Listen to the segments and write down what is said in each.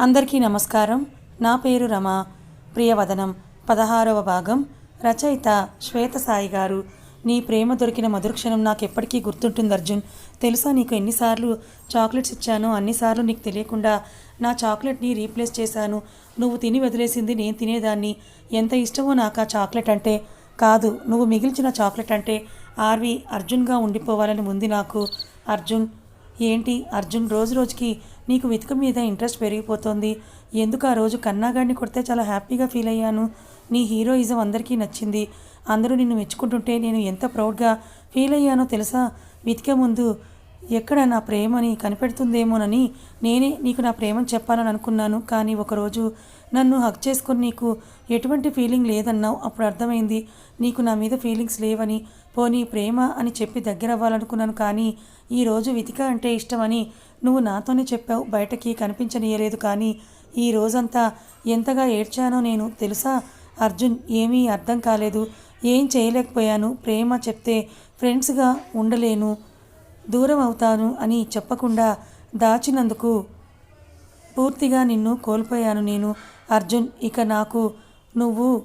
అందరికీ నమస్కారం. నా పేరు రమ. ప్రియవదనం. పదహారవ భాగం. రచయిత శ్వేత సాయి గారు. నీ ప్రేమ దొరికిన మధురక్షణం నాకు ఎప్పటికీ గుర్తుంటుంది అర్జున్. తెలుసా నీకు ఎన్నిసార్లు చాక్లెట్స్ ఇచ్చానో? అన్నిసార్లు నీకు తెలియకుండా నా చాక్లెట్ని రీప్లేస్ చేశాను. నువ్వు తిని వదిలేసింది నేను తినేదాన్ని. ఎంత ఇష్టమో నాకు ఆ చాక్లెట్ అంటే కాదు. నువ్వు మిగిల్చిన చాక్లెట్ అంటే ఆర్వి అర్జున్గా ఉండిపోవాలని ఉంది నాకు. అర్జున్ ఏంటి? అర్జున్ రోజు రోజుకి నీకు వెతుక మీద ఇంట్రెస్ట్ పెరిగిపోతుంది. ఎందుకు ఆ రోజు కన్నాగాడిని కొడితే చాలా హ్యాపీగా ఫీల్ అయ్యాను. నీ హీరోయిజం అందరికీ నచ్చింది. అందరూ నిన్ను మెచ్చుకుంటుంటే నేను ఎంత ప్రౌడ్గా ఫీల్ అయ్యానో తెలుసా? వెతికే ముందు ఎక్కడ నా ప్రేమని కనిపెడుతుందేమోనని నేనే నీకు నా ప్రేమను చెప్పాలని అనుకున్నాను. కానీ ఒకరోజు నన్ను హక్ చేసుకుని నీకు ఎటువంటి ఫీలింగ్ లేదన్నావు. అప్పుడు అర్థమైంది నీకు నా మీద ఫీలింగ్స్ లేవని. పోనీ ప్రేమ అని చెప్పి దగ్గర అవ్వాలనుకున్నాను కానీ ఈరోజు వితిక అంటే ఇష్టమని నువ్వు నాతోనే చెప్పావు. బయటకి కనిపించనీయలేదు కానీ ఈ రోజంతా ఎంతగా ఏడ్చానో నేను తెలుసా? అర్జున్ ఏమీ అర్థం కాలేదు. ఏం చేయలేకపోయాను. ప్రేమ చెప్తే ఫ్రెండ్స్గా ఉండలేను. దూరం అవుతాను అని చెప్పకుండా దాచినందుకు పూర్తిగా నిన్ను కోల్పోయాను నేను. అర్జున్ ఇక నాకు నువ్వు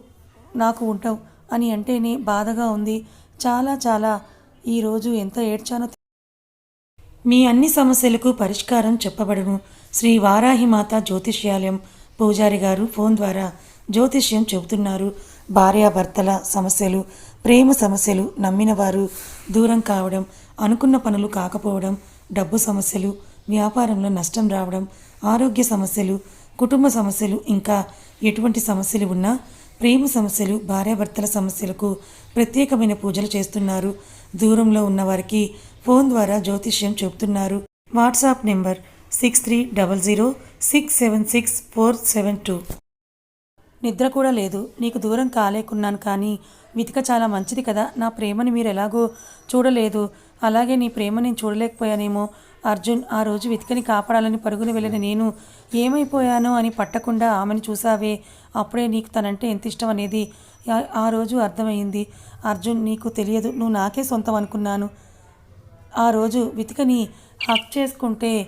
నాకు ఉంటావు అని అంటేనే బాధగా ఉంది. చాలా చాలా ఈరోజు ఎంత ఏడ్చానో మీ అన్ని సమస్యలకు పరిష్కారం చెప్పబడును. శ్రీ వారాహిమాత జ్యోతిష్యాలయం పూజారి గారు ఫోన్ ద్వారా జ్యోతిష్యం చెబుతున్నారు. భార్యాభర్తల సమస్యలు ప్రేమ సమస్యలు నమ్మినవారు దూరం కావడం అనుకున్న పనులు కాకపోవడం డబ్బు సమస్యలు వ్యాపారంలో నష్టం రావడం ఆరోగ్య సమస్యలు కుటుంబ సమస్యలు ఇంకా ఎటువంటి సమస్యలు ఉన్నా ప్రేమ సమస్యలు భార్యాభర్తల సమస్యలకు ప్రత్యేకమైన పూజలు చేస్తున్నారు. దూరంలో ఉన్న వారికి ఫోన్ ద్వారా జ్యోతిష్యం చెబుతున్నారు. WhatsApp number six three double zero six seven six four seven two నిద్ర కూడా లేదు. నీకు దూరం కాలేకున్నాను కానీ వితిక చాలా మంచిది కదా. నా ప్రేమని మీరు ఎలాగో చూడలేదు. అలాగే నీ ప్రేమ నేను చూడలేకపోయానేమో. అర్జున్ ఆ రోజు వెతికని కాపాడాలని పరుగున వెళ్ళిన నేను ఏమైపోయానో అని పట్టకుండా ఆమెను చూసావే. అప్పుడే నీకు తనంటే ఎంత ఇష్టం అనేది ఆ- రోజు అర్థమైంది అర్జున్ నీకు తెలియదు నువ్వు నాకే సొంతం అనుకున్నాను. ఆ రోజు వెతికని హక్ చేసుకుంటే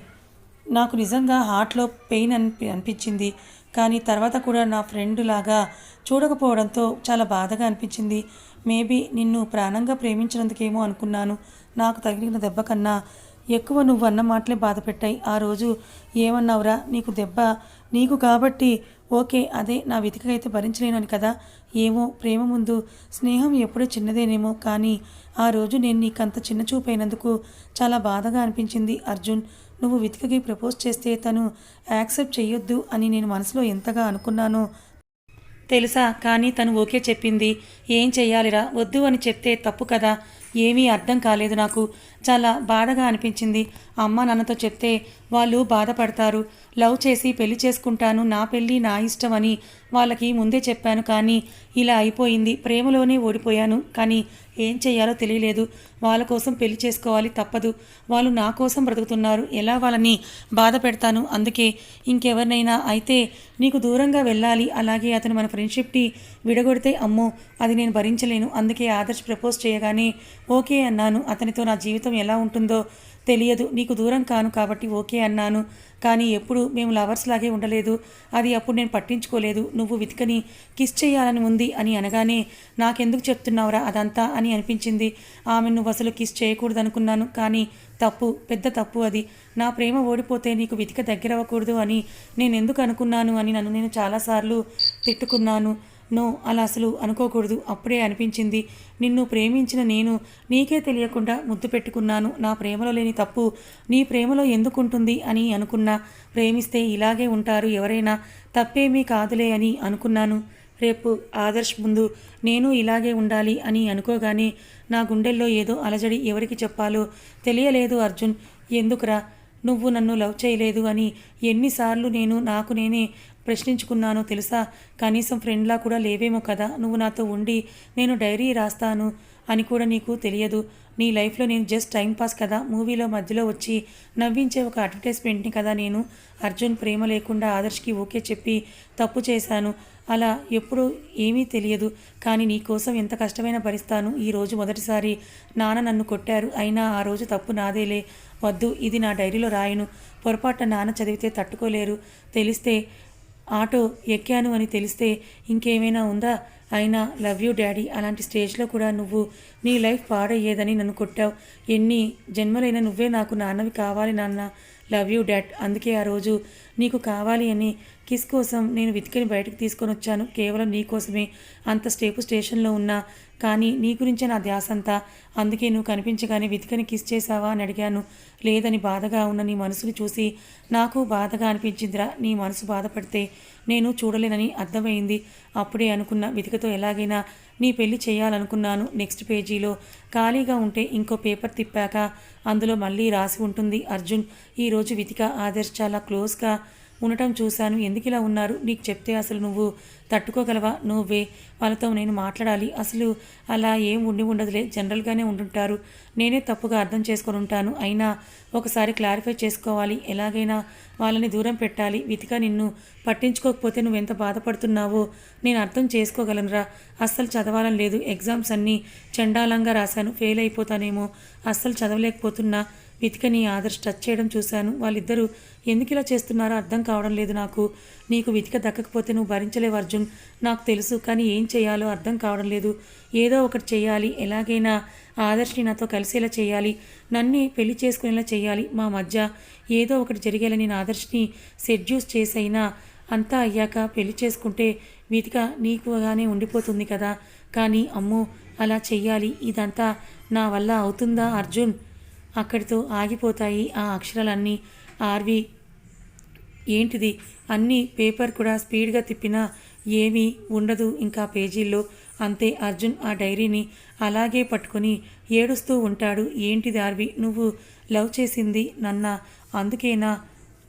నాకు నిజంగా హార్ట్లో పెయిన్ అనిపి అనిపించింది. కానీ తర్వాత కూడా నా ఫ్రెండ్ లాగా చూడకపోవడంతో చాలా బాధగా అనిపించింది. మేబీ నిన్ను ప్రాణంగా ప్రేమించినందుకేమో అనుకున్నాను. నాకు తగిలిన దెబ్బ కన్నా ఎక్కువ నువ్వు అన్న మాటలే బాధ పెట్టాయి ఆ రోజు ఏమన్నావురా? నీకు దెబ్బ? నీకు కాబట్టి? ఓకే అదే నా వెతికైతే భరించలేనని కదా. ఏమో ప్రేమ ముందు స్నేహం ఎప్పుడూ చిన్నదేనేమో. కానీ ఆ రోజు నేను నీకంత చిన్న చూపైనందుకు చాలా బాధగా అనిపించింది అర్జున్. నువ్వు వెతికకి ప్రపోజ్ చేస్తే తను యాక్సెప్ట్ చేయొద్దు అని నేను మనసులో ఎంతగా అనుకున్నానో తెలుసా? కానీ తను ఓకే చెప్పింది. ఏం చెయ్యాలిరా? వద్దు అని చెప్తే తప్పు కదా? ఏమీ అర్థం కాలేదు నాకు. చాలా బాధగా అనిపించింది. అమ్మ నాన్నతో చెప్తే వాళ్ళు బాధపడతారు. లవ్ చేసి పెళ్ళి చేసుకుంటాను. నా పెళ్ళి నా ఇష్టం అని వాళ్ళకి ముందే చెప్పాను కానీ ఇలా అయిపోయింది. ప్రేమలోనే ఓడిపోయాను కానీ ఏం చేయాలో తెలియలేదు. వాళ్ళ కోసం పెళ్ళి చేసుకోవాలి తప్పదు. వాళ్ళు నా కోసం బ్రతుకుతున్నారు. ఎలా వాళ్ళని బాధ పెడతాను? అందుకే ఇంకెవరినైనా అయితే నీకు దూరంగా వెళ్ళాలి. అలాగే అతను మన ఫ్రెండ్షిప్ని విడగొడితే అమ్మో అది నేను భరించలేను. అందుకే ఆదర్శ్ ప్రపోజ్ చేయగానే ఓకే అన్నాను. అతనితో నా జీవితం ఎలా ఉంటుందో తెలియదు. నీకు దూరం కాను కాబట్టి ఓకే అన్నాను. కానీ ఎప్పుడు మేము లవర్స్ లాగే ఉండలేదు. అది అప్పుడు నేను పట్టించుకోలేదు. నువ్వు వెతికని కిస్ చేయాలని ఉంది అని అనగానే నాకెందుకు చెప్తున్నావురా అదంతా అని అనిపించింది. ఆమె నువ్వు అసలు కిస్ చేయకూడదు అనుకున్నాను కానీ తప్పు పెద్ద తప్పు అది. నా ప్రేమ ఓడిపోతే నీకు వెతిక దగ్గర అవ్వకూడదు అని నేను ఎందుకు అనుకున్నాను అని నన్ను నేను చాలాసార్లు తిట్టుకున్నాను. నో అలా అసలు అనుకోకూడదు. అప్పుడే అనిపించింది. నిన్ను ప్రేమించిన నేను నీకే తెలియకుండా ముద్దు పెట్టుకున్నాను. నా ప్రేమలో లేని తప్పు నీ ప్రేమలో ఎందుకుంటుంది అని అనుకున్నా. ప్రేమిస్తే ఇలాగే ఉంటారు ఎవరైనా. తప్పేమీ కాదులే అని అనుకున్నాను. రేపు ఆదర్శ్ ముందు నేను ఇలాగే ఉండాలి అని అనుకోగానే నా గుండెల్లో ఏదో అలజడి ఎవరికి చెప్పాలో తెలియలేదు అర్జున్. ఎందుకురా? నువ్వు నన్ను లవ్ చేయలేదు అని ఎన్నిసార్లు నేను నాకు నేనే ప్రశ్నించుకున్నాను తెలుసా? కనీసం ఫ్రెండ్లా కూడా లేవేమో కదా? నువ్వు నాతో ఉండి నేను డైరీ రాస్తాను అని కూడా నీకు తెలియదు. నీ లైఫ్లో నేను జస్ట్ టైంపాస్ కదా? మూవీలో మధ్యలో వచ్చి నవ్వించే ఒక అడ్వర్టైజ్మెంట్ని కదా నేను? అర్జున్ ప్రేమ లేకుండా ఆదర్శ్కి ఓకే చెప్పి తప్పు చేశాను. అలా ఎప్పుడు ఏమీ తెలియదు. కానీ నీ కోసం ఎంత కష్టమైన భరిస్తాను? ఈ రోజు మొదటిసారి నాన్న నన్ను కొట్టారు. అయినా ఆ రోజు తప్పు నాదేలే. వద్దు ఇది నా డైరీలో రాయను. పొరపాటున నాన్న చదివితే తట్టుకోలేరు. తెలిస్తే ఆటో ఎక్కాను అని తెలిస్తే ఇంకేమైనా ఉందా? అయినా లవ్ యూ డాడీ అలాంటి స్టేజ్లో కూడా నువ్వు నీ లైఫ్ పాడయ్యేదని నన్ను కొట్టావు. ఎన్ని జన్మలైనా నువ్వే నాకు నాన్నవి కావాలి నాన్న. Love you dad. అందుకే ఆ రోజు నీకు కావాలి అని కిస్ కోసం నేను వెతికిని బయటకు తీసుకొని వచ్చాను. కేవలం నీ కోసమే. అంత స్టేపు స్టేషన్లో ఉన్నా కానీ నీ గురించే నా ధ్యాస అంతా. అందుకే నువ్వు కనిపించగానే వెతికని కిస్ చేసావా అని అడిగాను. లేదని బాధగా ఉన్న నీ మనసుని చూసి నాకు బాధగా అనిపించిందిరా. నీ మనసు బాధపడితే నేను చూడలేనని అర్థమైంది. అప్పుడే అనుకున్న వెతికతో ఎలాగైనా నీ పెళ్ళి చేయాలనుకున్నాను. నెక్స్ట్ పేజీలో ఖాళీగా ఉంటే ఇంకో పేపర్ తిప్పాక అందులో మళ్ళీ రాసి ఉంటుంది అర్జున్. ఈరోజు వితిక ఆదర్శ్ చాలా క్లోజ్గా ఉండటం చూశాను. ఎందుకు ఇలా ఉన్నారు? నీకు చెప్తే అసలు నువ్వు తట్టుకోగలవా? నువ్వే. వాళ్ళతో నేను మాట్లాడాలి. అసలు అలా ఏం ఉండి ఉండదులే. జనరల్గానే ఉంటుంటారు నేనే తప్పుగా అర్థం చేసుకొని ఉంటాను. అయినా ఒకసారి క్లారిఫై చేసుకోవాలి. ఎలాగైనా వాళ్ళని దూరం పెట్టాలి. వితిక నిన్ను పట్టించుకోకపోతే నువ్వెంత బాధపడుతున్నావో నేను అర్థం చేసుకోగలనురా అస్సలు చదవాలని లేదు. ఎగ్జామ్స్ అన్నీ చండాలంగా రాశాను. ఫెయిల్ అయిపోతానేమో. అస్సలు చదవలేకపోతున్నా. వితికని ఆదర్శ్ టచ్ చేయడం చూశాను. వాళ్ళిద్దరూ ఎందుకు ఇలా చేస్తున్నారో అర్థం కావడం లేదు నాకు. నీకు వితిక దక్కకపోతే నువ్వు భరించలేవు అర్జున్. నాకు తెలుసు కానీ ఏం చేయాలో అర్థం కావడం లేదు. ఏదో ఒకటి చేయాలి. ఎలాగైనా ఆదర్శ్ని నాతో కలిసేలా చేయాలి. నన్ను పెళ్ళి చేసుకునేలా చేయాలి. మా మధ్య ఏదో ఒకటి జరిగేలా నేను ఆదర్శ్ని సెడ్యూస్ చేసైనా అంతా అయ్యాక పెళ్ళి చేసుకుంటే వీతిక నీకుగానే ఉండిపోతుంది కదా. కానీ అమ్మో అలా చెయ్యాలి. ఇదంతా నా వల్ల అవుతుందా అర్జున్? అక్కడితో ఆగిపోతాయి. ఆ అక్షరాలన్నీ ఆర్వి. ఏంటిది? అన్ని పేపర్ కూడా స్పీడ్గా తిప్పినా ఏమీ ఉండదు ఇంకా పేజీల్లో. అంతే అర్జున్ ఆ డైరీని అలాగే పట్టుకొని ఏడుస్తూ ఉంటాడు. ఏంటిది ఆర్వి? నువ్వు లవ్ చేసింది నన్న. అందుకేనా?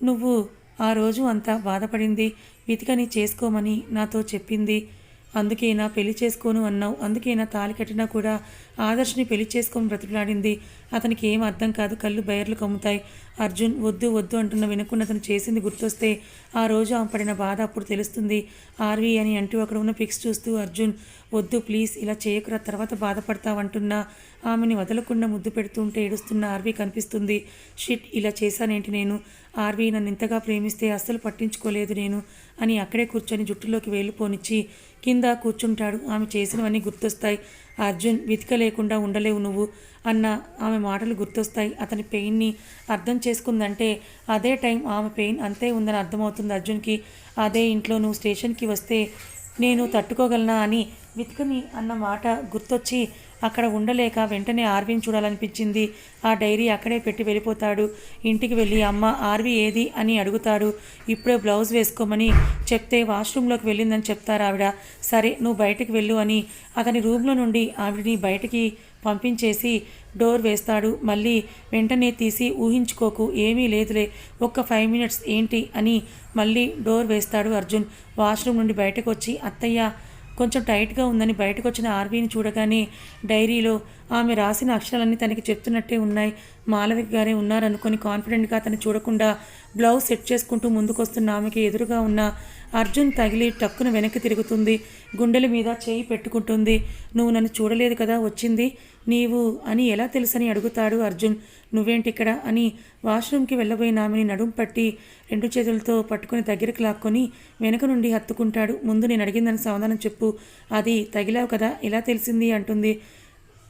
నువ్వు ఆ రోజు అంతా బాధపడింది. వితికని చేసుకోమని నాతో చెప్పింది. అందుకేనా పెళ్ళి చేసుకోను అన్నావు. అందుకేనా తాలి కట్టినా కూడా ఆదర్శ్ని పెళ్ళి చేసుకొని బ్రతిలాడింది అతనికి ఏం అర్థం కాదు. కళ్ళు బయర్లు కమ్ముతాయి. అర్జున్ వద్దు వద్దు అంటున్న వినకుండా అతను చేసింది గుర్తొస్తే ఆ రోజు ఆమె పడిన బాధ అప్పుడు తెలుస్తుంది. ఆర్వి అని అంటూ అక్కడ ఉన్న పిక్స్ చూస్తూ అర్జున్ వద్దు ప్లీజ్ ఇలా చేయకురా తర్వాత బాధపడతావంటున్నా. ఆమెని వదలకుండా ముద్దు పెడుతుంటే ఏడుస్తున్న ఆర్వి కనిపిస్తుంది. షిట్ ఇలా చేశానేంటి నేను? ఆర్వి నన్ను ఇంతగా ప్రేమిస్తే అస్సలు పట్టించుకోలేదు నేను అని అక్కడే కూర్చొని జుట్టులోకి వెళ్ళిపోనిచ్చి కింద కూర్చుంటాడు. ఆమె చేసినవన్నీ గుర్తొస్తాయి. అర్జున్ వితిక లేకుండా ఉండలేవు నువ్వు అన్న ఆమె మాటలు గుర్తొస్తాయి. అతని పెయిన్ని అర్థం చేసుకుందంటే అదే టైం ఆమె పెయిన్ అంతే ఉందని అర్థమవుతుంది అర్జున్కి. అదే ఇంట్లో నువ్వు స్టేషన్కి వస్తే నేను తట్టుకోగలనా అని వితుకుని అన్న మాట గుర్తొచ్చి అక్కడ ఉండలేక వెంటనే ఆర్వీని చూడాలనిపించింది. ఆ డైరీ అక్కడే పెట్టి వెళ్ళిపోతాడు. ఇంటికి వెళ్ళి అమ్మ ఆర్వీ ఏది? అని అడుగుతాడు. ఇప్పుడే బ్లౌజ్ వేసుకోమని చెప్తే వాష్రూమ్లోకి వెళ్ళిందని చెప్తారు ఆవిడ సరే నువ్వు బయటకు వెళ్ళు అని అతని రూమ్లో నుండి ఆవిడని బయటికి పంపించేసి డోర్ వేస్తాడు. మళ్ళీ వెంటనే తీసి ఊహించుకోకు ఏమీ లేదులే ఒక్క ఫైవ్ మినిట్స్ ఏంటి అని మళ్ళీ డోర్ వేస్తాడు అర్జున్. వాష్రూమ్ నుండి బయటకు వచ్చి అత్తయ్య కొంచెం టైట్గా ఉందని బయటకు వచ్చిన ఆర్వీని చూడగానే డైరీలో ఆమె రాసిన అక్షరాలన్నీ తనకి చెప్తున్నట్టే ఉన్నాయి. మాలవిక గారే ఉన్నారనుకొని కాన్ఫిడెంట్గా అతను చూడకుండా బ్లౌజ్ సెట్ చేసుకుంటూ ముందుకొస్తున్న ఆమెకి ఎదురుగా ఉన్న అర్జున్ తగిలి టక్కున వెనక్కి తిరుగుతుంది. గుండెల మీద చేయి పెట్టుకుంటుంది. నువ్వు నన్ను చూడలేదు కదా వచ్చింది. నీవు అని ఎలా తెలుసని అడుగుతాడు అర్జున్. నువ్వేంటి ఇక్కడ అని వాష్రూమ్కి వెళ్ళబోయిన ఆమెని నడుం పట్టి రెండు చేతులతో పట్టుకుని దగ్గరికి లాక్కొని వెనక నుండి హత్తుకుంటాడు. ముందు నేను అడిగిందని సమాధానం చెప్పు. అది తగిలావు కదా ఎలా తెలిసింది? అంటుంది.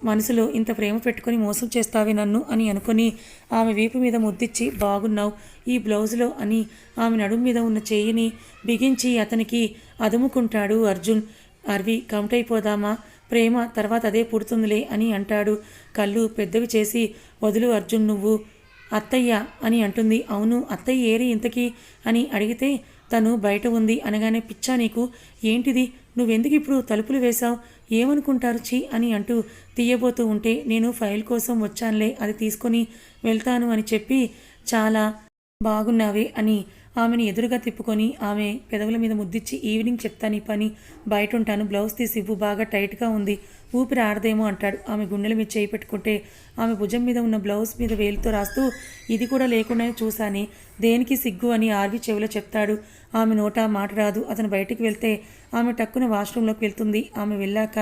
మనసులో ఇంత ప్రేమ పెట్టుకొని మోసం చేస్తావే నన్ను అని అనుకొని ఆమె వీపు మీద ముద్దిచ్చి బాగున్నావు. ఈ బ్లౌజులో అని ఆమె నడుము మీద ఉన్న చెయ్యిని బిగించి అతనికి అదుముకుంటాడు అర్జున్. అర్వి అయిపోదామా ప్రేమ తర్వాత అదే పుడుతుందిలే అని అంటాడు. కళ్ళు పెద్దవి చేసి వదులు అర్జున్ నువ్వు. అత్తయ్య అని అంటుంది. అవును అత్తయ్య ఏరి ఇంతకీ? అని అడిగితే తను బయట ఉంది. అనగానే పిచ్చా నీకు ఏంటిది? నువ్వెందుకు ఇప్పుడు తలుపులు వేశావు? ఏమనుకుంటారు చి అని అంటూ తీయబోతూ ఉంటే నేను ఫైల్ కోసం వచ్చానులే అది తీసుకొని వెళ్తాను అని చెప్పి చాలా బాగున్నావే అని ఆమెను ఎదురుగా తిప్పుకొని ఆమె పెదవుల మీద ముద్దిచ్చి ఈవినింగ్ చెప్తాను ఈ పని. బయట ఉంటాను బ్లౌజ్ తీసి ఇవ్వు. బాగా టైట్గా ఉంది. ఊపిరి ఆడదేమో అంటాడు. ఆమె గుండెల మీద చేయి పెట్టుకుంటే ఆమె భుజం మీద ఉన్న బ్లౌజ్ మీద వేలుతో రాస్తూ ఇది కూడా లేకుండానే చూశాని. దేనికి సిగ్గు అని ఆర్వి చెవిలో చెప్తాడు. ఆమె నోట మాట రాదు. అతను బయటికి వెళ్తే ఆమె టక్కున వాష్రూమ్లోకి వెళ్తుంది. ఆమె వెళ్ళాక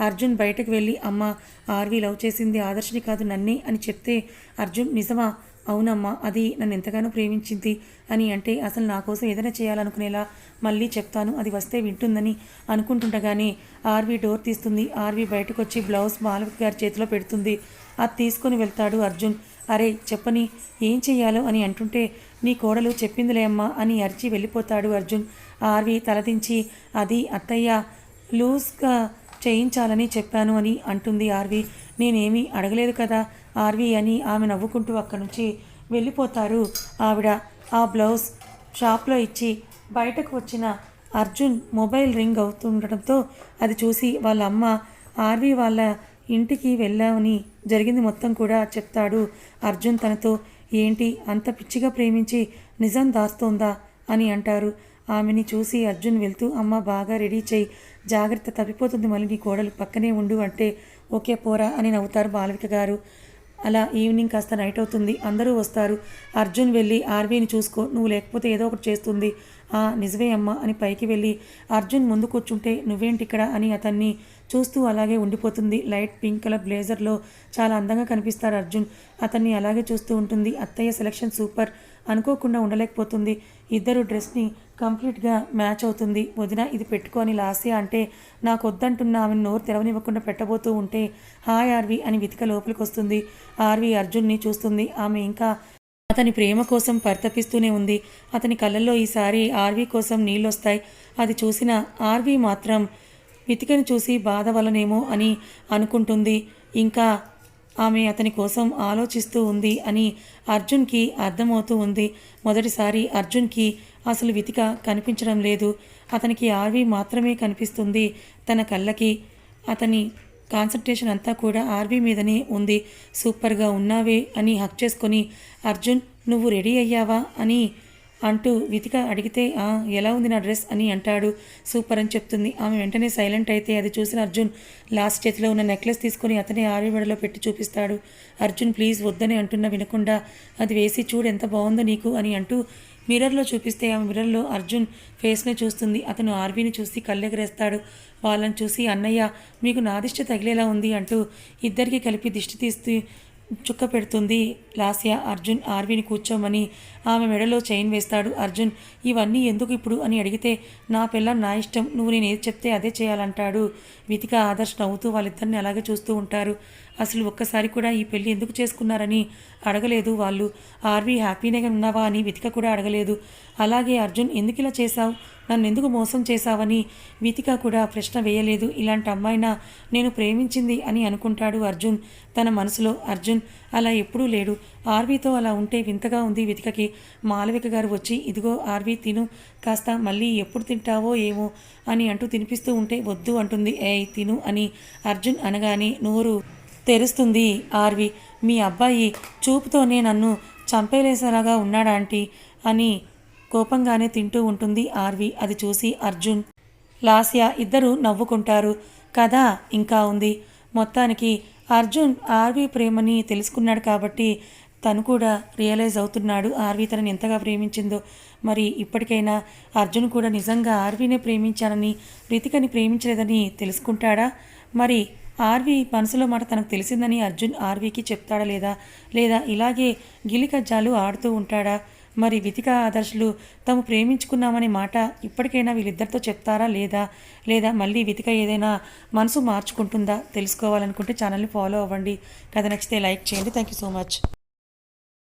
అర్జున్ బయటకు వెళ్ళి అమ్మ ఆర్వి లవ్ చేసింది ఆదర్శని కాదు నన్నే అని చెప్తే అర్జున్ నిజమా? అవునమ్మా అది నన్ను ఎంతగానో ప్రేమించింది అని అంటే అసలు నా కోసం ఏదైనా చేయాలనుకునేలా మళ్ళీ చెప్తాను. అది వస్తే వింటుందని అనుకుంటుండగానే ఆర్వీ డోర్ తీస్తుంది. ఆర్వీ బయటకు వచ్చి బ్లౌజ్ మాలవిక గారి చేతిలో పెడుతుంది. అది తీసుకొని వెళ్తాడు అర్జున్. అరే చెప్పని ఏం చెయ్యాలో అని అంటుంటే నీ కోడలు చెప్పిందిలే అమ్మా అని అరిచి వెళ్ళిపోతాడు అర్జున్. ఆర్వి తలదించి అది అత్తయ్య లూజ్గా చేయించాలని చెప్పాను అని అంటుంది ఆర్వి. నేనేమీ అడగలేదు కదా ఆర్వి అని ఆమె నవ్వుకుంటూ అక్కడి నుంచి వెళ్ళిపోతారు. ఆవిడ ఆ బ్లౌజ్ షాప్లో ఇచ్చి బయటకు వచ్చిన అర్జున్ మొబైల్ రింగ్ అవుతుండటంతో అది చూసి వాళ్ళ అమ్మ ఆర్వి వాళ్ళ ఇంటికి వెళ్ళామని జరిగింది మొత్తం కూడా చెప్తాడు. అర్జున్ తనతో ఏంటి అంత పిచ్చిగా ప్రేమించి నిజం దాస్తోందా? అని అంటారు. ఆమెని చూసి అర్జున్ వెళ్తూ అమ్మ బాగా రెడీ చేయి జాగ్రత్త తప్పిపోతుంది మళ్ళీ నీ కోడలు పక్కనే ఉండు అంటే ఓకే పోరా అని నవ్వుతారు బాలవిక గారు. అలా ఈవినింగ్ కాస్త నైట్ అవుతుంది. అందరూ వస్తారు. అర్జున్ వెళ్ళి ఆర్వీని చూసుకో నువ్వు లేకపోతే ఏదో ఒకటి చేస్తుంది. ఆ నిజమే అమ్మ అని పైకి వెళ్ళి అర్జున్ ముందు కూర్చుంటే నువ్వేంటి ఇక్కడ అని అతన్ని చూస్తూ అలాగే ఉండిపోతుంది. లైట్ పింక్ కలర్ బ్లేజర్లో చాలా అందంగా కనిపిస్తారు అర్జున్. అతన్ని అలాగే చూస్తూ ఉంటుంది. అత్తయ్య సెలక్షన్ సూపర్. అనుకోకుండా ఉండలేకపోతుంది. ఇద్దరు డ్రెస్ని కంప్లీట్గా మ్యాచ్ అవుతుంది. వదిన ఇది పెట్టుకొని లాస్య అంటే నాకు వద్దంటున్న ఆమె నోరు తెరవనివ్వకుండా పెట్టబోతూ ఉంటే హాయ్ ఆర్వి అని వితిక లోపలికి వస్తుంది ఆర్వి అర్జున్ని చూస్తుంది. ఆమె ఇంకా అతని ప్రేమ కోసం పరితపిస్తూనే ఉంది. అతని కళ్ళల్లో ఈసారి ఆర్వీ కోసం నీళ్ళొస్తాయి. అది చూసిన ఆర్వీ మాత్రం వితికను చూసి బాధ వలనేమో అని అనుకుంటుంది. ఇంకా ఆమె అతని కోసం ఆలోచిస్తూ ఉంది అని అర్జున్కి అర్థమవుతూ ఉంది. మొదటిసారి అర్జున్కి అసలు వితిక కనిపించడం లేదు. అతనికి ఆర్వి మాత్రమే కనిపిస్తుంది. తన కళ్ళకి అతని కాన్సన్ట్రేషన్ అంతా కూడా ఆర్వి మీదనే ఉంది. సూపర్గా ఉన్నావే అని హక్ చేసుకొని అర్జున్ నువ్వు రెడీ అయ్యావా? అని అంటూ వితిక అడిగితే ఎలా ఉంది నా డ్రెస్? అని అంటాడు. సూపర్ అని చెప్తుంది. ఆమె వెంటనే సైలెంట్ అయితే అది చూసిన అర్జున్ లాస్ట్ చేతిలో ఉన్న నెక్లెస్ తీసుకొని అతనే ఆవిడలో మెడలో పెట్టి చూపిస్తాడు. అర్జున్ ప్లీజ్ వద్దని అంటున్నా వినకుండా అది వేసి చూడు ఎంత బాగుందో నీకు అని అంటూ మిర్రర్లో చూపిస్తే ఆమె మిర్రర్లో అర్జున్ ఫేస్ని చూస్తుంది. అతను ఆర్వీని చూసి కళ్ళెగరేస్తాడు. వాళ్ళని చూసి అన్నయ్య మీకు నా దిష్టి తగిలేలా ఉంది అంటూ ఇద్దరికి కలిపి దిష్టి తీస్తూ చుక్క పెడుతుంది. లాస్య అర్జున్ ఆర్వీని కూర్చోమని ఆమె మెడలో చైన్ వేస్తాడు. అర్జున్ ఇవన్నీ ఎందుకు ఇప్పుడు? అని అడిగితే నా పిల్లం నా ఇష్టం నువ్వు నేను ఏది చెప్తే అదే చేయాలంటాడు. వితిక ఆదర్శ్ నవ్వుతూ వాళ్ళిద్దరిని అలాగే చూస్తూ ఉంటారు. అసలు ఒక్కసారి కూడా ఈ పెళ్ళి ఎందుకు చేసుకున్నారని అడగలేదు వాళ్ళు. ఆర్వీ హ్యాపీగా ఉన్నావా అని వితిక కూడా అడగలేదు. అలాగే అర్జున్ ఎందుకు ఇలా చేశావు? నన్ను ఎందుకు మోసం చేశావని వీతిక కూడా ప్రశ్న వేయలేదు. ఇలాంటి అమ్మాయినా నేను ప్రేమించింది అని అనుకుంటాడు అర్జున్. తన మనసులో అర్జున్ అలా ఎప్పుడూ లేడు. ఆర్వీతో అలా ఉంటే వింతగా ఉంది వితికకి. మాలవిక గారు వచ్చి ఇదిగో ఆర్వీ తిను. కాస్త మళ్ళీ ఎప్పుడు తింటావో ఏమో అని అంటూ తినిపిస్తూ ఉంటే వద్దు అంటుంది. ఏయ్ తిను అని అర్జున్ అనగానే నోరు తెరుస్తుంది ఆర్వి. మీ అబ్బాయి చూపుతోనే నన్ను చంపేలేసేలాగా ఉన్నాడా ఆంటీ అని కోపంగానే తింటూ ఉంటుంది ఆర్వి. అది చూసి అర్జున్ లాస్య ఇద్దరు నవ్వుకుంటారు. కథ ఇంకా ఉంది. మొత్తానికి అర్జున్ ఆర్వి ప్రేమని తెలుసుకున్నాడు కాబట్టి తను కూడా రియలైజ్ అవుతున్నాడు. ఆర్వి తనని ఎంతగా ప్రేమించిందో. మరి ఇప్పటికైనా అర్జున్ కూడా నిజంగా ఆర్వీనే ప్రేమించానని రితికని ప్రేమించలేదని తెలుసుకుంటాడా? మరి ఆర్వి మనసులో మాట తనకు తెలిసిందని అర్జున్ ఆర్వీకి చెప్తాడా లేదా? లేదా ఇలాగే గిలికజ్జాలు ఆడుతూ ఉంటాడా? మరి వితిక ఆదర్శులు తాము ప్రేమించుకున్నామనే మాట ఇప్పటికైనా వీళ్ళిద్దరితో చెప్తారా లేదా? లేదా మళ్ళీ వితిక ఏదైనా మనసు మార్చుకుంటుందా? తెలుసుకోవాలనుకుంటే ఛానల్ని ఫాలో అవ్వండి. కథ నచ్చితే లైక్ చేయండి. Thank you so much.